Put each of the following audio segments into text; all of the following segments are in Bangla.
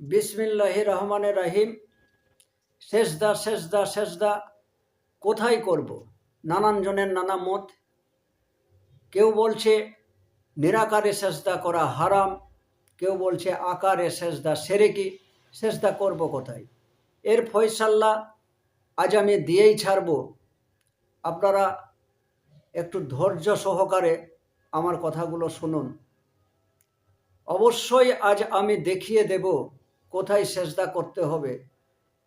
বিসমিল্লাহ রহমানের রাহিম। শেষদা শেষদা শেষদা কোথায় করব? নানান জনের নানা মত। কেউ বলছে, নিরাকারে সেজদা করা হারাম। কেউ বলছে, আকারে সেজদা সেরেকি। সেজদা করব কোথায়? এর ফয়সাল্লা আজ আমি দিয়েই ছাড়ব। আপনারা একটু ধৈর্য সহকারে আমার কথাগুলো শুনুন। অবশ্যই আজ আমি দেখিয়ে দেব কোথায় সেজদা করতে হবে?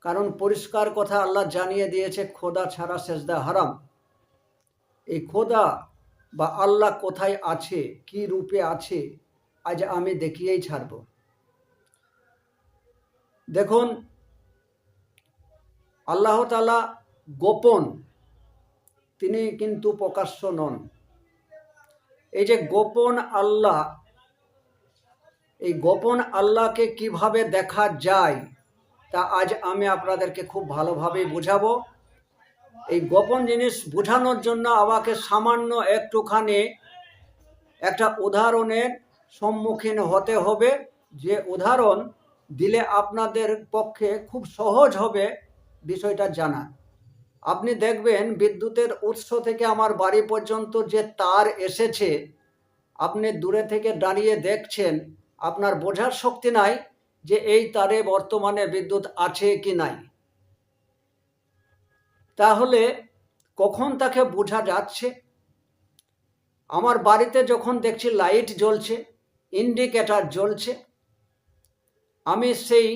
কারণ পরিষ্কার কথা আল্লাহ জানিয়ে দিয়েছে, খোদা ছাড়া সেজদা হারাম। এই খোদা বা আল্লাহ কোথায় আছে, কি রূপে আছে, আজ আমি দেখিয়েই ছাড়ব। দেখুন, আল্লাহ তালা গোপন, তিনি কিন্তু প্রকাশ্য নন। এই যে গোপন আল্লাহ এই গোপন আল্লাহকে কীভাবে দেখা যায়, তা আজ আমি আপনাদেরকে খুব ভালোভাবে বুঝাবো। এই গোপন জিনিস বোঝানোর জন্য আমাকে সামান্য একটুখানি একটা উদাহরণের সম্মুখীন হতে হবে। যে উদাহরণ দিলে আপনাদের পক্ষে খুব সহজ হবে বিষয়টা জানা আপনি দেখবেন বিদ্যুতের উৎস থেকে আমার বাড়ি পর্যন্ত যে তার এসেছে, আপনি দূরে থেকে দাঁড়িয়ে দেখছেন আপনার বোঝার শক্তি নাই যে এই তারে বর্তমানে বিদ্যুৎ আছে কি নাই। তাহলে কখন তাকে বোঝা যাচ্ছে? আমার বাড়িতে যখন দেখছি লাইট জ্বলছে, ইন্ডিকেটার জ্বলছে, আমি সেই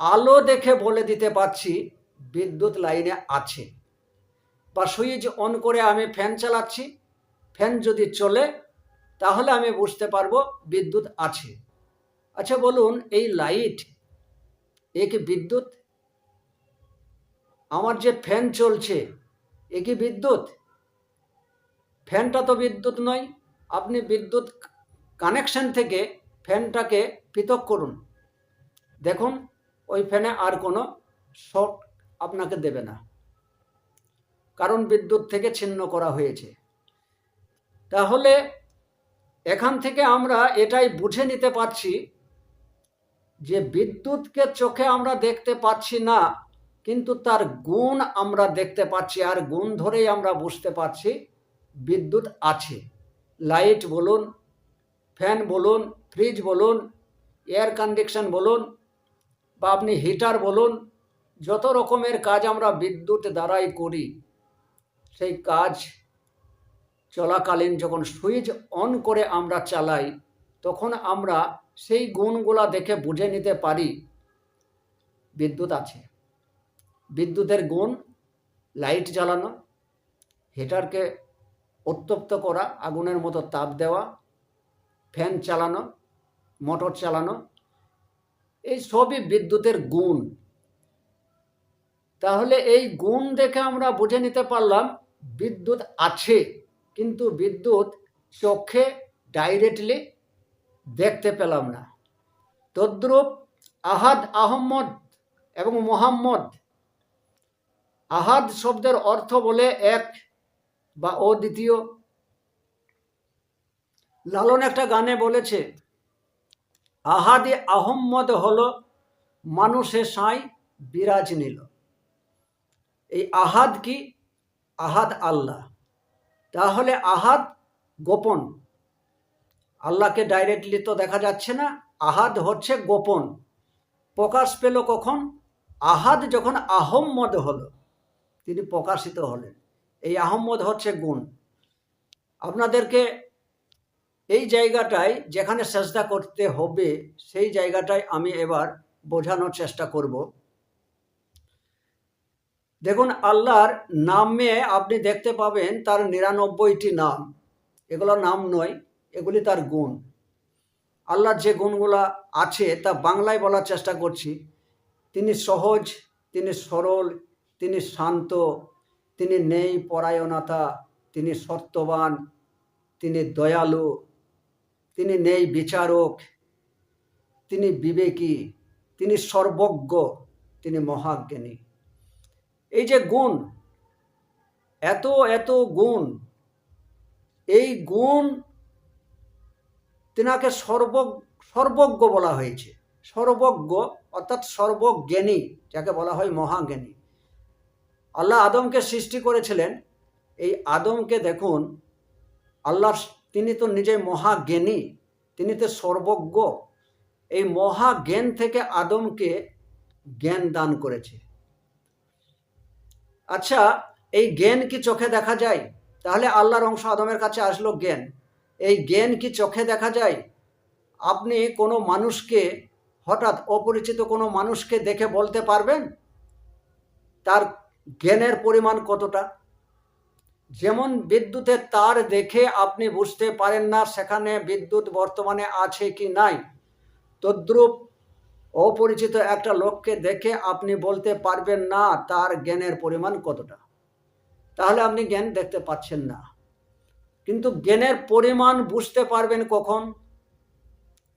আলো দেখে বলে দিতে পারছি বিদ্যুৎ লাইনে আছে। বা সুইচ অন করে আমি ফ্যান চালাচ্ছি, ফ্যান যদি চলে তাহলে আমি বুঝতে পারব বিদ্যুৎ আছে। আচ্ছা বলুন, এই লাইট এ কি বিদ্যুৎ? আমার যে ফ্যান চলছে, এ কি বিদ্যুৎ? ফ্যানটা তো বিদ্যুৎ নয়, আপনি বিদ্যুৎ কানেকশন থেকে ফ্যানটাকে পৃথক করুন। দেখুন, ওই ফ্যানে আর কোনো শর্ট আপনাকে দেবে না। কারণ বিদ্যুৎ থেকে ছিন্ন করা হয়েছে। তাহলে এখান থেকে আমরা এটাই বুঝে নিতে পারছি যে বিদ্যুৎকে চোখে আমরা দেখতে পাচ্ছি না, কিন্তু তার গুণ আমরা দেখতে পাচ্ছি আর গুণ ধরেই আমরা বুঝতে পারছি বিদ্যুৎ আছে। লাইট বলুন, ফ্যান বলুন, ফ্রিজ বলুন, এয়ার কন্ডিকশন বলুন বা আপনি হিটার বলুন, যত রকমের কাজ আমরা বিদ্যুৎ দ্বারাই করি, সেই কাজ চলাকালীন যখন সুইচ অন করে আমরা চালাই, তখন আমরা সেই গুণগুলা দেখে বুঝে নিতে পারি, বিদ্যুৎ আছে। বিদ্যুতের গুণ, লাইট জ্বালানো, হিটারকে উত্তপ্ত করা, আগুনের মতো তাপ দেওয়া, ফ্যান চালানো, মোটর চালানো, এই সবই বিদ্যুতের গুণ। তাহলে এই গুণ দেখে আমরা বুঝে নিতে পারলাম বিদ্যুৎ আছে। কিন্তু বিদ্যুৎ চোখে ডাইরেক্টলি দেখতে পেলাম না। তদ্রূপ আহাদ আহম্মদ এবং মোহাম্মদ, আহাদ শব্দের অর্থ বলে এক বা অদ্বিতীয়। লালন একটা গানে বলেছে, আহাদে আহম্মদ হলো মানুষে সাই বিরাজ নিল। এই আহাদ কি? আহাদ আল্লাহ। তাহলে আহাদ গোপন। আল্লাহকে ডাইরেক্টলি তো দেখা যাচ্ছে না, আহাদ হচ্ছে গোপন। প্রকাশ পেল কখন? আহাদ যখন আহম্মদ হলো, তিনি প্রকাশিত হলেন। এই আহম্মদ হচ্ছে গুণ। আপনাদেরকে এই জায়গাটায় যেখানে চেষ্টা করতে হবে, সেই জায়গাটায় আমি এবার বোঝানোর চেষ্টা করব। দেখুন, আল্লাহর নামে আপনি দেখতে পাবেন তার নিরানব্বইটি নাম। এগুলো নাম নয়, এগুলি তার গুণ। আল্লাহর যে গুণগুলো আছে তা বাংলায় বলার চেষ্টা করছি। তিনি সহজ, তিনি সরল, তিনি শান্ত, তিনি নেই পরায়ণতা, তিনি সত্যবান, তিনি দয়ালু, তিনি নেই বিচারক, তিনি বিবেকী, তিনি সর্বজ্ঞ, তিনি মহাজ্ঞানী। এই যে গুণ, এত এত গুণ, এই গুণ তেনাকে সর্ব, সর্বজ্ঞ বলা হয়েছে। সর্বজ্ঞ অর্থাৎ সর্বজ্ঞানী, যাকে বলা হয় মহাজ্ঞানী। আল্লাহ আদমকে সৃষ্টি করেছিলেন। এই আদমকে দেখুন, আল্লাহ তিনি তো নিজে মহাজ্ঞানী, তিনি তো সর্বজ্ঞ। এই মহাজ্ঞান থেকে আদমকে জ্ঞান দান করেছে। আচ্ছা এই জ্ঞান কি চোখে দেখা যায়? তাহলে আল্লাহর অংশ আদমের কাছে আসলো জ্ঞান। এই জ্ঞান কি চোখে দেখা যায়? আপনি কোনো মানুষকে, হঠাৎ অপরিচিত কোনো মানুষকে দেখে বলতে পারবেন? তার জ্ঞানের পরিমাণ কতটা? যেমন বিদ্যুতের তার দেখে আপনি বুঝতে পারেন না সেখানে বিদ্যুৎ বর্তমানে আছে কি নাই। তদ্রূপ অপরিচিত একটা লোককে দেখে আপনি বলতে পারবেন না তার জ্ঞানের পরিমাণ কতটা। তাহলে আপনি জ্ঞান দেখতে পাচ্ছেন না। কিন্তু জ্ঞানের পরিমাণ বুঝতে পারবেন কখন?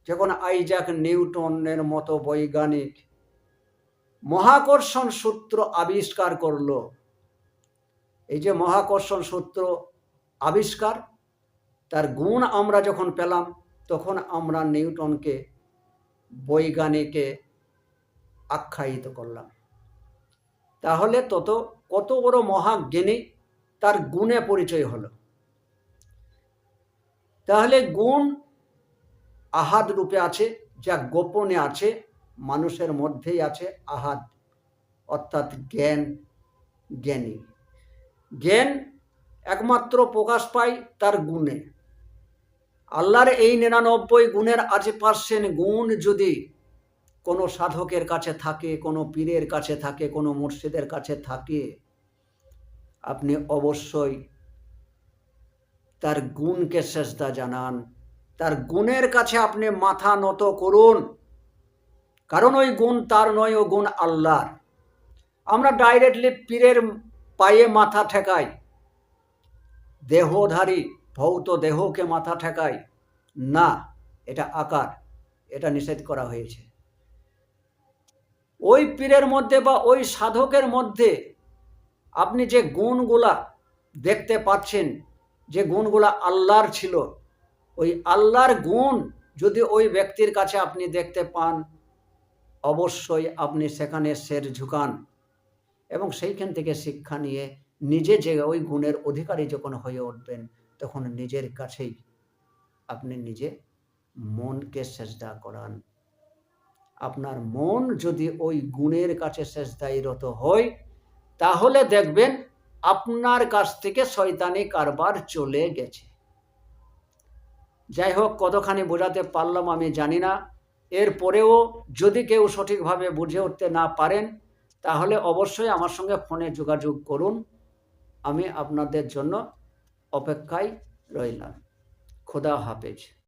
যখন আইজাক নিউটনের মতো বৈজ্ঞানিক মহাকর্ষণ সূত্র আবিষ্কার করল। এই যে মহাকর্ষণ সূত্র আবিষ্কার, তার গুণ আমরা যখন পেলাম, তখন আমরা নিউটনকে বৈজ্ঞানিকে আখ্যায়িত করলাম। তাহলে তত, কত বড় মহাজ্ঞানী তার গুণে পরিচয় হলো। তাহলে গুণ আহাদ রূপে আছে, যা গোপনে আছে, মানুষের মধ্যেই আছে আহাদ, অর্থাৎ জ্ঞান, জ্ঞানী। জ্ঞান একমাত্র প্রকাশ পায় তার গুণে। আল্লাহর এই নিরানব্বই গুণের আশি পার্সেন্ট গুণ যদি কোনো সাধকের কাছে থাকে, কোনো পীরের কাছে থাকে, কোনো মুর্শিদের কাছে থাকে, আপনি অবশ্যই তার গুণকে চেষ্টা জানান। তার গুণের কাছে আপনি মাথা নত করুন। কারণ ওই গুণ তার নয়, ও গুণ আল্লাহর। আমরা ডাইরেক্টলি পীরের পায়ে মাথা ঠেকাই। দেহধারী ভৌত দেহকে মাথা ঠেকাই না, এটা আকার। এটা নিষেধ করা হয়েছে। ওই পীরের মধ্যে বা ওই সাধকের মধ্যে আপনি যে গুণগুলা দেখতে পাচ্ছেন, যে গুণগুলা আল্লাহর ছিল, ওই আল্লাহর গুণ যদি ওই ব্যক্তির কাছে আপনি দেখতে পান, অবশ্যই আপনি সেখানে সের ঝুকান এবং সেইখান থেকে শিক্ষা নিয়ে নিজে যে ওই গুণের অধিকারী যখন হয়ে উঠবেন তখন নিজের কাছেই আপনি নিজে মনকে সেজদা করান। আপনার মন যদি ওই গুণের কাছে সেজদাই রত হয়, তাহলে দেখবেন আপনার কাছ থেকে শয়তানি কারবার চলে গেছে। যাই হোক, কতখানি বোঝাতে পারলাম আমি জানি না। এরপরেও যদি কেউ সঠিকভাবে বুঝে উঠতে না পারেন, তাহলে অবশ্যই আমার সঙ্গে ফোনে যোগাযোগ করুন। আমি আপনাদের জন্য অপেক্ষায় রইলাম। খোদা হাফেজ।